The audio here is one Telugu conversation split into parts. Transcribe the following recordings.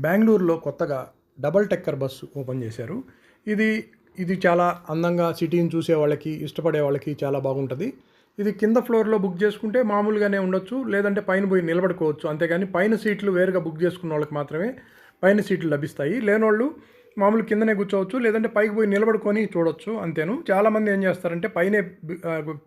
బెంగళూరులో కొత్తగా డబల్ టెక్కర్ బస్సు ఓపెన్ చేశారు. ఇది ఇది చాలా అందంగా సిటీని చూసే వాళ్ళకి ఇష్టపడే వాళ్ళకి చాలా బాగుంటుంది. ఇది కింద ఫ్లోర్లో బుక్ చేసుకుంటే మామూలుగానే ఉండొచ్చు లేదంటే పైన పోయి నిలబడుకోవచ్చు. అంతేగాని పైన సీట్లు వేరుగా బుక్ చేసుకున్న వాళ్ళకి మాత్రమే పైన సీట్లు లభిస్తాయి. లేనోళ్ళు మామూలు కిందనే కూర్చోవచ్చు లేదంటే పైకి పోయి నిలబడుకొని చూడొచ్చు అంతేను. చాలామంది ఏం చేస్తారంటే పైనే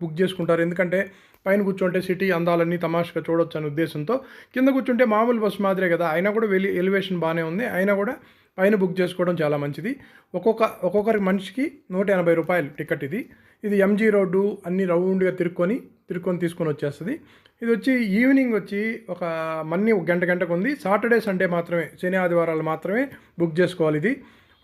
బుక్ చేసుకుంటారు. ఎందుకంటే పైన కూర్చుంటే సిటీ అందాలన్నీ తమాషగా చూడొచ్చు అనే ఉద్దేశంతో. కింద కూర్చుంటే మామూలు బస్సు మాదిరే కదా అయినా కూడా వెలి ఎలివేషన్ బాగానే ఉంది. అయినా కూడా పైన బుక్ చేసుకోవడం చాలా మంచిది. ఒక్కొక్క ఒక్కొక్కరి మనిషికి నూట ఎనభై రూపాయలు టికెట్ ఇది. ఇది ఎంజీ రోడ్డు అన్ని రౌండ్గా తిరుక్కొని తిరుక్కొని తీసుకొని వచ్చేస్తుంది. ఇది వచ్చి ఈవినింగ్ వచ్చి ఒక మన్ని ఒక గంట గంటకు ఉంది. సాటర్డే సండే మాత్రమే శని ఆదివారాలు మాత్రమే బుక్ చేసుకోవాలి ఇది.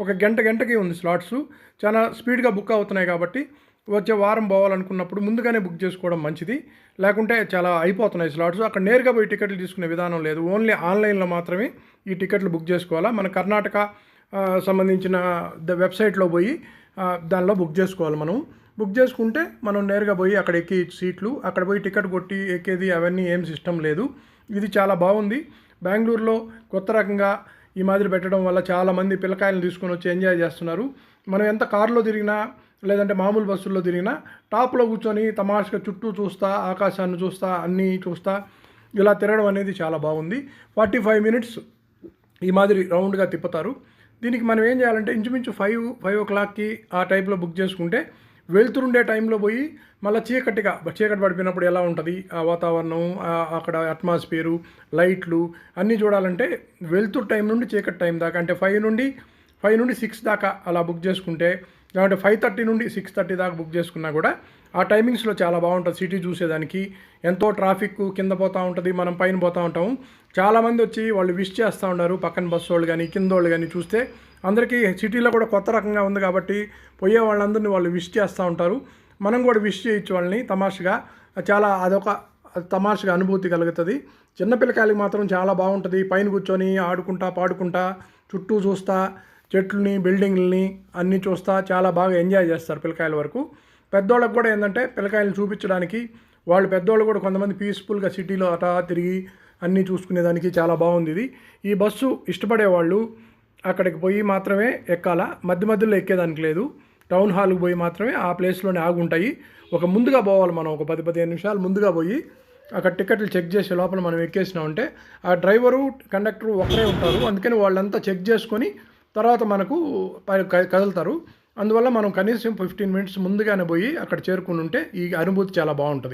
ఒక గంట గంటకి ఉంది స్లాట్స్. చాలా స్పీడ్గా బుక్ అవుతున్నాయి కాబట్టి వచ్చే వారం పోవాలనుకున్నప్పుడు ముందుగానే బుక్ చేసుకోవడం మంచిది. లేకుంటే చాలా అయిపోతున్నాయి స్లాట్స్. అక్కడ నేరుగా పోయి టికెట్లు తీసుకునే విధానం లేదు. ఓన్లీ ఆన్లైన్లో మాత్రమే ఈ టికెట్లు బుక్ చేసుకోవాలా? మన కర్ణాటక సంబంధించిన ద వెబ్సైట్లో పోయి దానిలో బుక్ చేసుకోవాలి మనం. బుక్ చేసుకుంటే మనం నేరుగా పోయి అక్కడ ఎక్కి సీట్లు అక్కడ పోయి టికెట్ కొట్టి ఎక్కేది అవన్నీ ఏం సిస్టమ్ లేదు. ఇది చాలా బాగుంది. బెంగళూరులో కొత్త రకంగా ఈ మాదిరి పెట్టడం వల్ల చాలామంది పిల్లకాయలను తీసుకొని వచ్చి ఎంజాయ్ చేస్తున్నారు. మనం ఎంత కారులో తిరిగినా లేదంటే మామూలు బస్సుల్లో తిరిగినా టాప్లో కూర్చొని తమాషగా చుట్టూ చూస్తా ఆకాశాన్ని చూస్తా అన్నీ చూస్తా ఇలా తిరగడం అనేది చాలా బాగుంది. ఫార్టీ ఫైవ్ మినిట్స్ ఈ మాదిరి రౌండ్గా తిప్పుతారు. దీనికి మనం ఏం చేయాలంటే ఇంచుమించు ఫైవ్ ఫైవ్ ఓ క్లాక్కి ఆ టైప్లో బుక్ చేసుకుంటే వెళ్తుండే టైంలో పోయి మళ్ళీ చీకటిగా చీకటి పడిపోయినప్పుడు ఎలా ఉంటుంది? ఆ వాతావరణం అక్కడ అట్మాస్ఫియరు లైట్లు అన్నీ చూడాలంటే వెళ్తురు టైం నుండి చీకటి టైం దాకా అంటే ఫైవ్ నుండి ఫైవ్ నుండి సిక్స్ దాకా అలా బుక్ చేసుకుంటే లేదంటే ఫైవ్ థర్టీ నుండి సిక్స్ థర్టీ దాకా బుక్ చేసుకున్నా కూడా ఆ టైమింగ్స్లో చాలా బాగుంటుంది. సిటీ చూసేదానికి ఎంతో ట్రాఫిక్ కింద పోతూ ఉంటుంది మనం పైన పోతూ ఉంటాము. చాలామంది వచ్చి వాళ్ళు విష్ చేస్తూ ఉన్నారు పక్కన బస్సు వాళ్ళు కానీ కింద వాళ్ళు కానీ చూస్తే అందరికీ సిటీలో కూడా కొత్త రకంగా ఉంది కాబట్టి పోయే వాళ్ళందరినీ వాళ్ళు విష్ చేస్తూ ఉంటారు. మనం కూడా విష్ చేయొచ్చు వాళ్ళని తమాషగా. చాలా అదొక తమాషగా అనుభూతి కలుగుతుంది. చిన్నపిల్లకాయలకి మాత్రం చాలా బాగుంటుంది. పైన కూర్చొని ఆడుకుంటా పాడుకుంటా చుట్టూ చూస్తా చెట్లని బిల్డింగ్లని అన్నీ చూస్తా చాలా బాగా ఎంజాయ్ చేస్తారు పిల్లకాయల వరకు. పెద్దోళ్ళకి కూడా ఏంటంటే పిల్లకాయలను చూపించడానికి వాళ్ళు పెద్దోళ్ళు కూడా కొంతమంది పీస్ఫుల్గా సిటీలో అటా తిరిగి అన్నీ చూసుకునేదానికి చాలా బాగుంది ఇది. ఈ బస్సు ఇష్టపడే వాళ్ళు అక్కడికి పోయి మాత్రమే ఎక్కాలా? మధ్య మధ్యలో ఎక్కేదానికి లేదు. టౌన్ హాల్కి పోయి మాత్రమే ఆ ప్లేస్లోనే ఆగుంటాయి. ఒక ముందుగా పోవాలి మనం ఒక పది పదిహేను నిమిషాలు ముందుగా పోయి అక్కడ టికెట్లు చెక్ చేసే లోపల మనం ఎక్కేసినామంటే ఆ డ్రైవరు కండక్టరు ఒకరే ఉంటారు. అందుకని వాళ్ళంతా చెక్ చేసుకొని తర్వాత మనకు ప- కదులుతారు. అందువల్ల మనం కనీసం ఫిఫ్టీన్ మినిట్స్ ముందుగానే పోయి అక్కడ చేరుకుని ఉంటే ఈ అనుభూతి చాలా బాగుంటుంది.